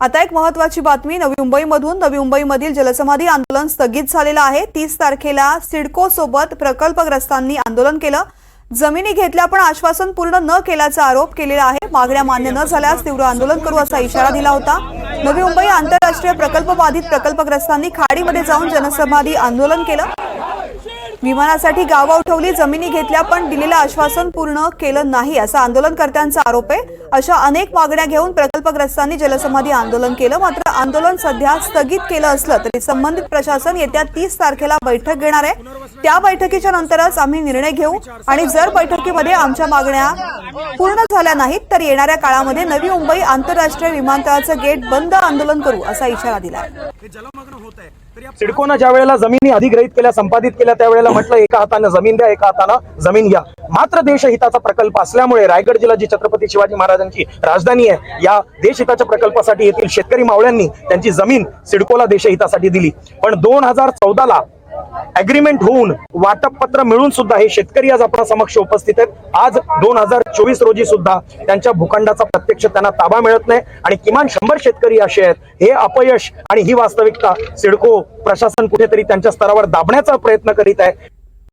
आता एक महत्वाची बातमी नवी मुंबईमधून. नवी मुंबईमधील जलसमाधी आंदोलन स्थगित झालेलं आहे. तीस तारखेला सिडको सोबत प्रकल्पग्रस्तांनी आंदोलन केलं. जमिनी घेतल्या पण आश्वासन पूर्ण न केल्याचा आरोप केलेला आहे. मागण्या मान्य न झाल्यास तीव्र आंदोलन करू असा इशारा दिला होता. नवी मुंबई आंतरराष्ट्रीय प्रकल्प बाधित प्रकल्पग्रस्तांनी खाडीमध्ये जाऊन जनसमाधी आंदोलन केलं. विमानासाठी गावं उठवली जमिनी घेतल्या पण दिलेलं आश्वासन पूर्ण केलं नाही असा आंदोलनकर्त्यांचा आरोप आहे. अशा अनेक मागण्या घेऊन प्रकल्पग्रस्तांनी जलसमाधी आंदोलन केलं मात्र आंदोलन सध्या स्थगित केलं असलं तरी संबंधित प्रशासन येत्या तीस तारखेला बैठक घेणार आहे. त्या बैठकीच्या नंतरच आम्ही निर्णय घेऊ आणि जर बैठकीमध्ये आमच्या मागण्या पूर्ण झाल्या नाहीत तर येणाऱ्या काळामध्ये नवी मुंबई आंतरराष्ट्रीय विमानतळाचं गेट बंद आंदोलन करू असा इशारा दिला सिडकोनं ज्या वेळेला जमिनी अधिग्रहित केल्या संपादित केल्या त्यावेळेला म्हटलं एका हातानं जमीन द्या एका हातानं जमीन घ्या. मात्र देशहिताचा प्रकल्प असल्यामुळे रायगड जिल्हा जी छत्रपती शिवाजी महाराजांची राजधानी आहे या देशहिताच्या प्रकल्पासाठी येथील शेतकरी मावळ्यांनी त्यांची जमीन सिडकोला देशहितासाठी दिली. पण दोन हजार चौदाला अग्रीमेंट होऊन वाटप पत्र मिळून सुद्धा हे शेतकरी आज आपल्या समक्ष उपस्थित आहेत. आज दोन हजार चोवीस रोजी सुद्धा त्यांच्या भूखंडाचा प्रत्यक्ष त्यांना ताबा मिळत नाही आणि किमान शंभर शेतकरी असे आहेत. हे अपयश आणि ही वास्तविकता सिडको प्रशासन कुठेतरी त्यांच्या स्तरावर दाबण्याचा प्रयत्न करीत आहे.